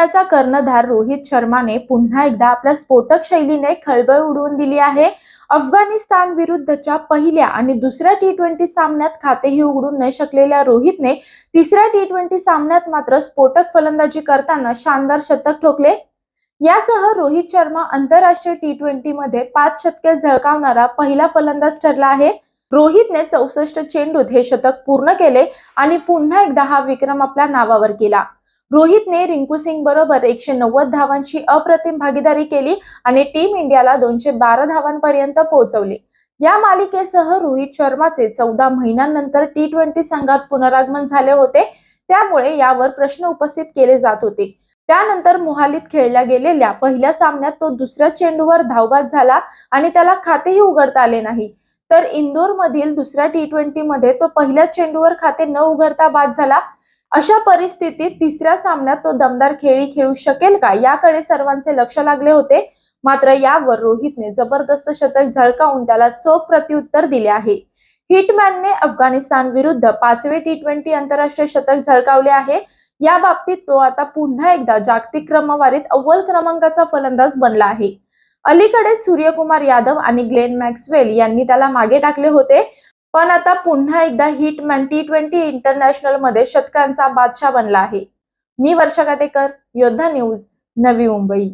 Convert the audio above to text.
इंडियाचा कर्णधार रोहित शर्माने पुन्हा एकदा आपल्या स्फोटक शैलीने खळबळ उडवून दिली आहे. अफगाणिस्तान विरुद्धच्या पहिल्या आणि दुसऱ्या टी ट्वेंटी सामन्यात खातेही उघडून न शकलेल्या रोहितने तिसऱ्या टी ट्वेंटी सामन्यात मात्र स्फोटक फलंदाजी करताना शानदार शतक ठोकले. यासह रोहित शर्मा आंतरराष्ट्रीय टी ट्वेंटी मध्ये पाच शतके झळकावणारा पहिला फलंदाज ठरला आहे. रोहितने चौसष्ट चेंडूत हे शतक पूर्ण केले आणि पुन्हा एकदा हा विक्रम आपल्या नावावर केला. रोहितने रिंकू सिंग बरोबर एकशे नव्वद धावांची अप्रतिम भागीदारी केली आणि टीम इंडियाला दोनशे बारा धावांपर्यंत पोहोचवले. या मालिकेसह रोहित शर्माचे चौदा महिन्यांनंतर टी ट्वेंटी संघात पुनरागमन झाले होते. त्यामुळे यावर प्रश्न उपस्थित केले जात होते. त्यानंतर मोहालीत खेळल्या गेलेल्या पहिल्या सामन्यात तो दुसऱ्या चेंडूवर धावबाद झाला आणि त्याला खातेही उघडता आले नाही. तर इंदोर मधील दुसऱ्या टी ट्वेंटी मध्ये तो पहिल्या चेंडूवर खाते न उघडता बाद झाला. अशा परिस्थितीत तिसऱ्या सामन्यात तो दमदार खेळी खेळू शकेल का? याकडे सर्वांचे लक्ष लागले होते. मात्र यावर रोहितने जबरदस्त शतक झळकावून त्याला चोख प्रत्युत्तर दिले आहे. हिटमॅनने अफगाणिस्तान विरुद्ध पाचवे टी ट्वेंटी आंतरराष्ट्रीय शतक झळकावले आहे. या बाबतीत तो आता पुन्हा एकदा जागतिक क्रमवारीत अव्वल क्रमांकाचा फलंदाज बनला आहे. अलीकडेच सूर्यकुमार यादव आणि ग्लेन मॅक्सवेल यांनी त्याला मागे टाकले होते. पण आता पुन्हा एकदा हिटमॅन टी ट्वेंटी इंटरनॅशनलमध्ये शतकांचा बादशाह बनला आहे. मी वर्षा काटेकर योद्धा न्यूज नवी मुंबई.